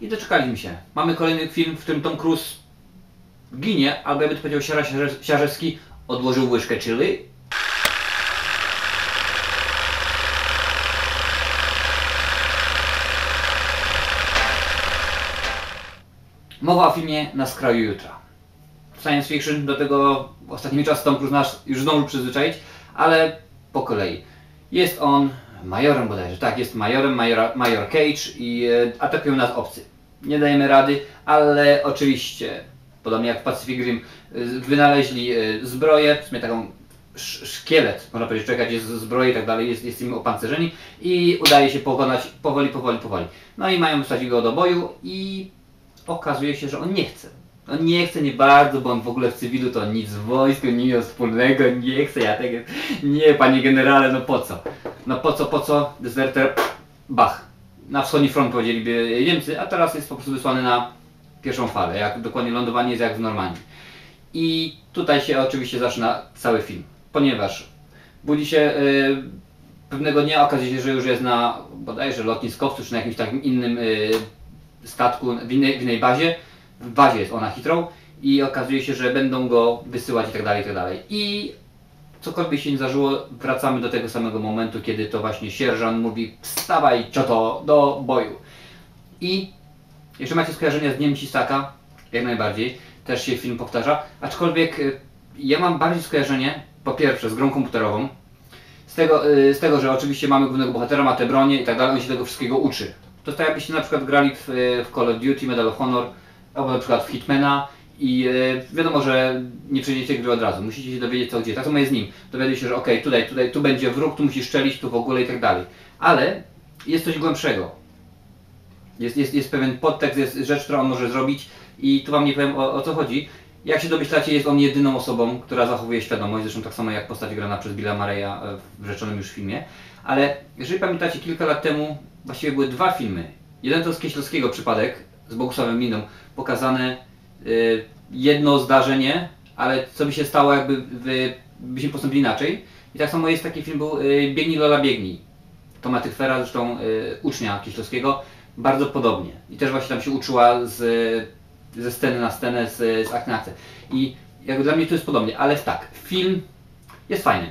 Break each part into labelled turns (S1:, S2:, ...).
S1: I doczekaliśmy się. Mamy kolejny film, w którym Tom Cruise ginie, albo jakby to powiedział Siara Siarze- Siarzewski, odłożył łyżkę chili. Mowa o filmie Na skraju jutra. Science fiction, do tego ostatnimi czasy Tom Cruise nas już znowu przyzwyczaić, ale po kolei. Jest on majorem bodajże, tak, jest majorem, majora, major Cage i e, atakują nas obcy. Nie dajemy rady, ale oczywiście, podobnie jak w Pacific Rim, e, wynaleźli e, zbroję, w sumie taką sz- szkielet, można powiedzieć, czekać jest zbroje i tak dalej, jest, jest im opancerzeni i udaje się pokonać powoli, powoli, powoli. No i mają wstać go do boju i okazuje się, że on nie chce. On nie chce nie bardzo, bo on w ogóle w cywilu to nic z wojskiem nie wspólnego, nie chce, ja tego, nie panie generale, no po co? No po co, po co, deserter, bach. Na wschodni front powiedzieliby Niemcy, a teraz jest po prostu wysłany na pierwszą falę, jak dokładnie lądowanie jest jak w Normandii. I tutaj się oczywiście zaczyna cały film, ponieważ budzi się y, pewnego dnia, okazuje się, że już jest na bodajże lotniskowcu, czy na jakimś takim innym y, statku w innej, w innej bazie. W bazie jest ona Heathrow i okazuje się, że będą go wysyłać i tak dalej, i tak dalej. I cokolwiek się nie zdarzyło, wracamy do tego samego momentu, kiedy to właśnie sierżant mówi wstawaj cioto do boju. I jeżeli macie skojarzenia z Dniem Cisaka, jak najbardziej, też się film powtarza, aczkolwiek y, ja mam bardziej skojarzenie, po pierwsze z grą komputerową, z tego, y, z tego, że oczywiście mamy głównego bohatera, ma te bronie i tak dalej, on się tego wszystkiego uczy. To tak jakbyście na przykład grali w, y, w Call of Duty, Medal of Honor, albo na przykład w Hitmana i y, wiadomo, że nie przejdziecie gry od razu, musicie się dowiedzieć co gdzie. Tak samo jest z nim. Dowiaduje się, że okej, tutaj, tutaj, tu będzie wróg, tu musisz strzelić, tu w ogóle i tak dalej. Ale jest coś głębszego. Jest, jest, jest pewien podtekst, jest rzecz, którą on może zrobić i tu wam nie powiem o, o co chodzi. Jak się domyślacie, jest on jedyną osobą, która zachowuje świadomość, zresztą tak samo jak postać grana przez Billa Mareya e, w rzeczonym już filmie. Ale jeżeli pamiętacie, kilka lat temu właściwie były dwa filmy. Jeden to z Kieślowskiego przypadek z Bogusławem Mindą, pokazane jedno zdarzenie, ale co by się stało, jakby wy, byśmy postąpili inaczej. I tak samo jest taki film, był y, Biegnij Lola Biegnij. Toma Tychwera, zresztą y, ucznia Kieślowskiego, bardzo podobnie. I też właśnie tam się uczyła z, ze sceny na scenę, z, z akty na akcję. I jakby dla mnie to jest podobnie, ale tak, film jest fajny.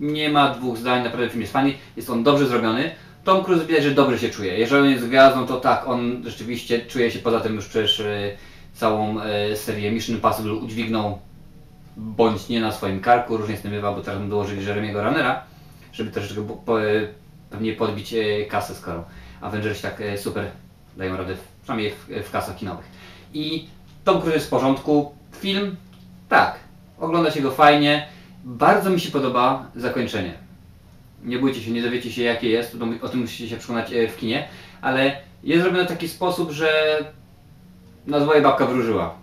S1: Nie ma dwóch zdań, naprawdę film jest fajny, jest on dobrze zrobiony. Tom Cruise widać, że dobrze się czuje. Jeżeli on jest gwiazdą, to tak, on rzeczywiście czuje się, poza tym już przecież całą e, serię Mission Impossible udźwignął bądź nie na swoim karku, różnie z tym bywa, bo teraz mu dołożyli Jeremiego Runnera, żeby troszeczkę e, pewnie podbić e, kasę, skoro Avengersi tak super dają radę, przynajmniej w, w kasach kinowych. I Tom Cruise jest w porządku. Film, tak, ogląda się go fajnie. Bardzo mi się podoba zakończenie. Nie bójcie się, nie dowiecie się jakie jest, o tym musicie się przekonać w kinie, ale jest zrobione w taki sposób, że nazwa je babka wróżyła.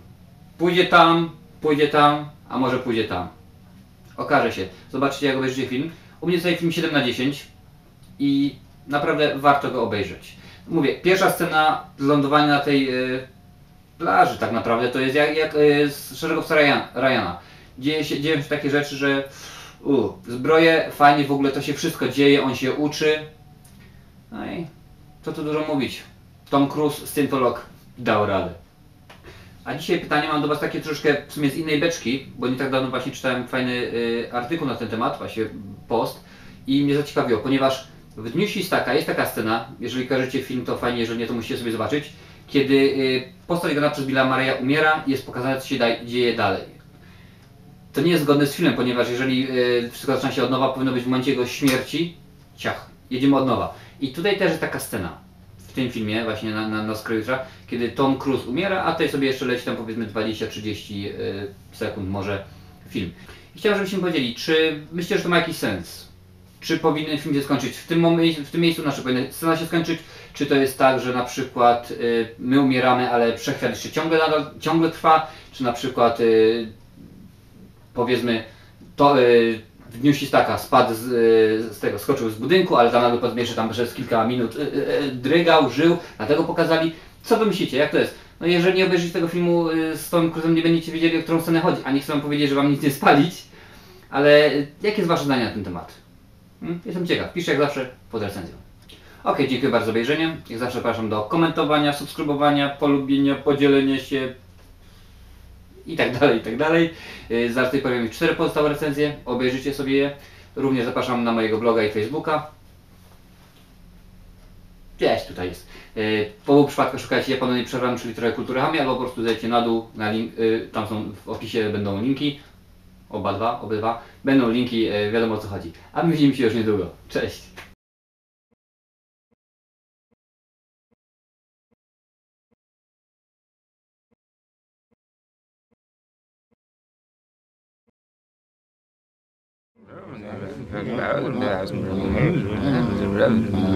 S1: Pójdzie tam, pójdzie tam, a może pójdzie tam. Okaże się. Zobaczcie jak obejrzycie film. U mnie tutaj film 7 na 10 i naprawdę warto go obejrzeć. Mówię, pierwsza scena lądowania na tej e, plaży tak naprawdę to jest jak, jak e, z szeregowca Ryan, Ryana. Dzieje się, dzieją się takie rzeczy, że u, zbroje, fajnie w ogóle to się wszystko dzieje, on się uczy. No i co tu dużo mówić. Tom Cruise, Scientolog dał radę. A dzisiaj pytanie mam do Was takie troszkę w sumie z innej beczki, bo nie tak dawno właśnie czytałem fajny y, artykuł na ten temat, właśnie post i mnie zaciekawiło, ponieważ w Dniu Świstaka jest taka scena, jeżeli kojarzycie film to fajnie, jeżeli nie to musicie sobie zobaczyć, kiedy y, postać grana przez Billa Mareya umiera i jest pokazane co się daj, dzieje dalej. To nie jest zgodne z filmem, ponieważ jeżeli y, wszystko zaczyna się od nowa, powinno być w momencie jego śmierci, ciach, jedziemy od nowa. I tutaj też jest taka scena w tym filmie, właśnie na, na, na skroju jutra, kiedy Tom Cruise umiera, a tutaj sobie jeszcze leci tam powiedzmy 20-30 y, sekund może film. I chciałem, żebyście mi powiedzieli, czy myślicie, że to ma jakiś sens? Czy powinien film się skończyć w tym, momencie, w tym miejscu, znaczy powinna scena się skończyć, czy to jest tak, że na przykład y, my umieramy, ale wszechświat jeszcze ciągle, nadal, ciągle trwa, czy na przykład y, powiedzmy to y, w dniu Sistaka spadł z, z tego, skoczył z budynku, ale tam nagle jeszcze tam przez kilka minut y, y, y, drygał, żył, dlatego pokazali. Co wy myślicie, jak to jest? No jeżeli nie obejrzycie tego filmu z Tomem Cruise'em, nie będziecie wiedzieli, o którą scenę chodzi, a nie chcę wam powiedzieć, że wam nic nie spalić, ale jakie jest wasze zdanie na ten temat? Hmm? Jestem ciekaw, piszcie jak zawsze pod recenzją. Ok, dziękuję bardzo za obejrzenie. Jak zawsze zapraszam do komentowania, subskrybowania, polubienia, podzielenia się i tak dalej, i tak dalej. Zaraz tutaj powiem cztery pozostałe recenzje, obejrzyjcie sobie je. Również zapraszam na mojego bloga i Facebooka. Gdzieś tutaj jest. Po obu przypadkach szukajcie Japonii Przerwamy, czyli trochę kultury Hami, albo po prostu zejdźcie na dół, na link, yy, tam są w opisie będą linki. Oba dwa, obydwa. Będą linki, yy, wiadomo o co chodzi. A my widzimy się już niedługo. Cześć!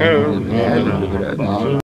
S2: Amen.